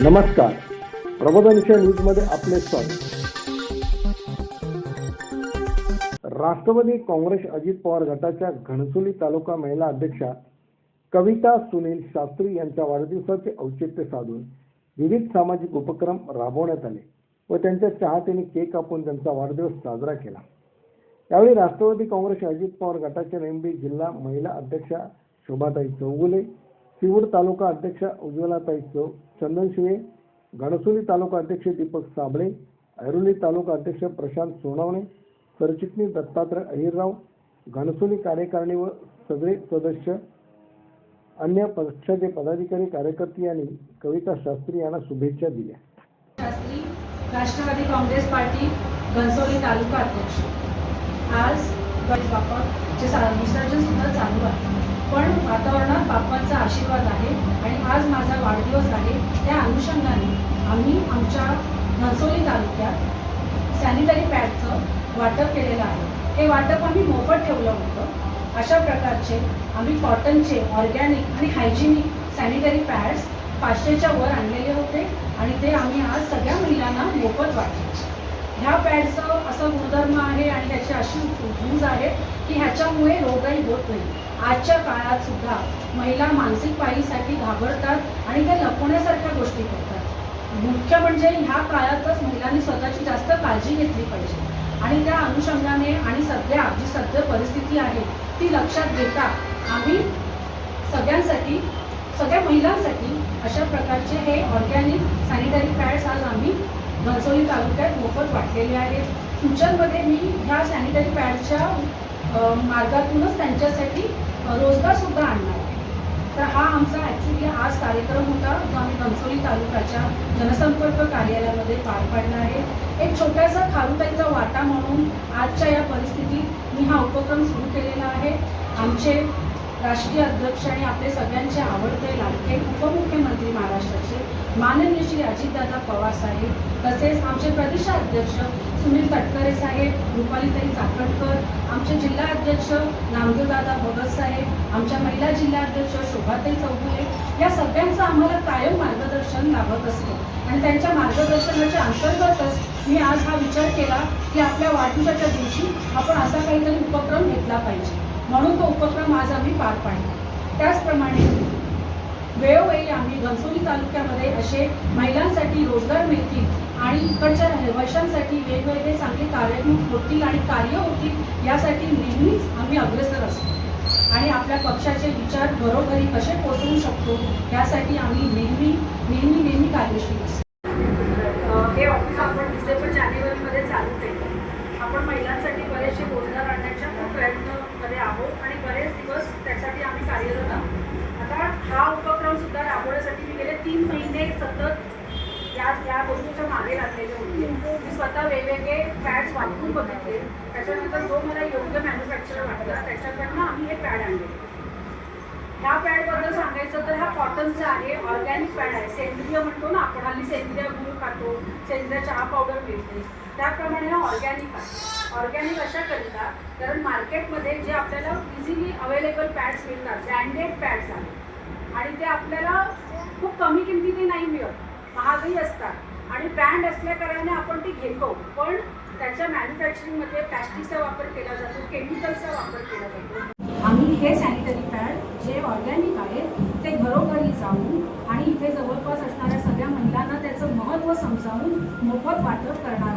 नमस्कार. प्रबोधनशा न्यूजमध्ये आपले स्वागत. राष्ट्रवादी काँग्रेस अजित पवार गटाच्या घणसोली तालुका महिला अध्यक्षा कविता सुनील शास्त्री यांच्या वाढदिवसाचे औचित्य साधून विविध सामाजिक उपक्रम राबवण्यात आले व त्यांच्या चाहत्यांनी केक कापून त्यांचा वाढदिवस साजरा केला. यावेळी राष्ट्रवादी काँग्रेस अजित पवार गटाच्या नेमबी जिल्हा महिला अध्यक्षा शोभाताई चौगुले सिवूर तालुका अध्यक्ष उज्ज्वलाताई चौ चंदनशिवे घणसोली तालुका अध्यक्ष दीपक साबळे ऐरोली तालुका अध्यक्ष प्रशांत सोनावणे सरचिटणीस दत्तात्रय अहिरराव घणसोली कार्यकारिणी व सगळे सदस्य अन्य पक्षाचे पदाधिकारी कार्यकर्ते यांनी कविता शास्त्री यांना शुभेच्छा दिल्या. शास्त्री राष्ट्रवादी काँग्रेस पार्टी घनसोली तालुका अध्यक्ष. आज गणेश बाप्पाचे विसर्जन सुद्धा चालू आहे. बाप्पांचा आशीर्वाद आहे आणि आज माझा वाढदिवस आहे. त्या अनुषंगाने आम्ही आमच्या घनसोली तालुक्यात सॅनिटरी पॅडचं वाटप केलेलं आहे. हे वाटप आम्ही मोफत ठेवलं होतं. अशा प्रकारचे आम्ही कॉटनचे ऑर्गॅनिक आणि हायजिनिक सॅनिटरी पॅड्स पाचशेच्या वर आणलेले होते आणि ते आम्ही आज सगळ्या महिलांना मोफत वाटले. ह्या पॅडचं असं गुणधर्म आहे आणि त्याची अशी यूज आहेत की ह्याच्यामुळे रोगही होत नाही. आजच्या काळात सुद्धा महिला मानसिक पाळीसाठी घाबरतात आणि त्या लपवण्यासारख्या गोष्टी करतात. मुख्य म्हणजे ह्या काळातच महिलांनी स्वतःची जास्त काळजी घेतली पाहिजे. आणि त्या अनुषंगाने आणि सध्या जी सध्या परिस्थिती आहे ती लक्षात घेता आम्ही सगळ्यांसाठी सगळ्या महिलांसाठी अशा प्रकारचे हे ऑर्गॅनिक सॅनिटरी पॅड्स आज आम्ही घनसोली तालुक्यात मोफत वाटलेले आहेत. फ्युचरमध्ये मी ह्या सॅनिटरी पॅडच्या मार्गातूनच त्यांच्यासाठी रोजगारसुद्धा आणणार आहे. तर हा आमचा ॲक्च्युली आज कार्यक्रम होता जो आम्ही घनसोली तालुक्याच्या जनसंपर्क कार्यालयामध्ये पार पाडला आहे. एक छोट्यासा खारुताईचा वाटा म्हणून आजच्या या परिस्थितीत मी हा उपक्रम सुरू केलेला आहे. आमचे राष्ट्रीय अध्यक्ष आणि आपले सगळ्यांचे आवडते लाडके उपमुख्यमंत्री महाराष्ट्राचे माननीय श्री अजितदादा पवार साहेब तसेच आमचे प्रदेशाध्यक्ष सुनील तटकरे साहेब रुपालीताई चाकणकर आमचे जिल्हा अध्यक्ष नामदेवदादा भगत साहेब आमच्या महिला जिल्हाध्यक्ष शोभाताई चौधरी या सगळ्यांचं आम्हाला कायम मार्गदर्शन लाभत असतं. आणि त्यांच्या मार्गदर्शनाच्या अंतर्गतच मी आज हा विचार केला की आपल्या वाढदिवसाच्या दिवशी आपण असा काहीतरी उपक्रम घेतला पाहिजे. म्हणून तो उपक्रम आज आम्ही पार पाडला. त्याचप्रमाणे वेळोवेळी आम्ही घनसोली तालुक्यामध्ये असे महिलांसाठी रोजगार मिळतील आणि इकडच्या रहिवाशांसाठी वेगवेगळे चांगले कार्यक्रम होतील आणि कार्य होतील यासाठी नेहमीच आम्ही अग्रेसर असतो. आणि आपल्या पक्षाचे विचार घरोघरी कसे पोहोचवू शकतो यासाठी आम्ही नेहमी नेहमी नेहमी कार्यशील असतो. हे ऑफिस आपण डिसेंबर जानेवारीमध्ये चालू केलं. आपण महिलांसाठी बरेचसे रोजगार आणण्याच्या खूप प्रयत्नमध्ये आहोत आणि बरेच दिवस त्यासाठी आम्ही कार्यरत आहोत. आता हा उपक्रम सुद्धा राबवण्यासाठी मी गेले तीन महिने सतत या या गोष्टीच्या मागे लागलेले होते. मी स्वतः वेगवेगळे पॅड्स वापरून बघितले. त्याच्यानंतर जो मला योग्य मॅन्युफॅक्चर वाटला त्याच्याकडनं आम्ही हे पॅड आणले. ह्या पॅडबद्दल सांगायचं तर हा कॉटनचा आहे ऑर्गॅनिक पॅड आहे. सेंद्रिय म्हणतो ना आपण हल्ली सेंद्रिय गुळ खातो सेंद्रिय चहा पावडर मिळते त्याप्रमाणे हा ऑर्गॅनिक आहे. ऑर्गॅनिक अशाकरिता कारण मार्केटमध्ये जे आपल्याला इझिली अवेलेबल पॅड्स मिळतात ब्रँडेड पॅड्स आहेत आणि ते आपल्याला खूप कमी किमतीने नाही मिळत महागही असतात आणि ब्रँड असल्या कारणाने आपण ती घेतो पण त्याच्या मॅन्युफॅक्चरिंगमध्ये प्लॅस्टिकचा वापर केला जातो केमिकलचा वापर केला जातो. आम्ही हे सॅनिटरी पॅड जे ऑर्गॅनिक आहेत ते घरोघरी जाऊन आणि इथे जवळपास असणाऱ्या सगळ्या महिलांना त्याचं महत्त्व समजावून मोफत वाटप करणार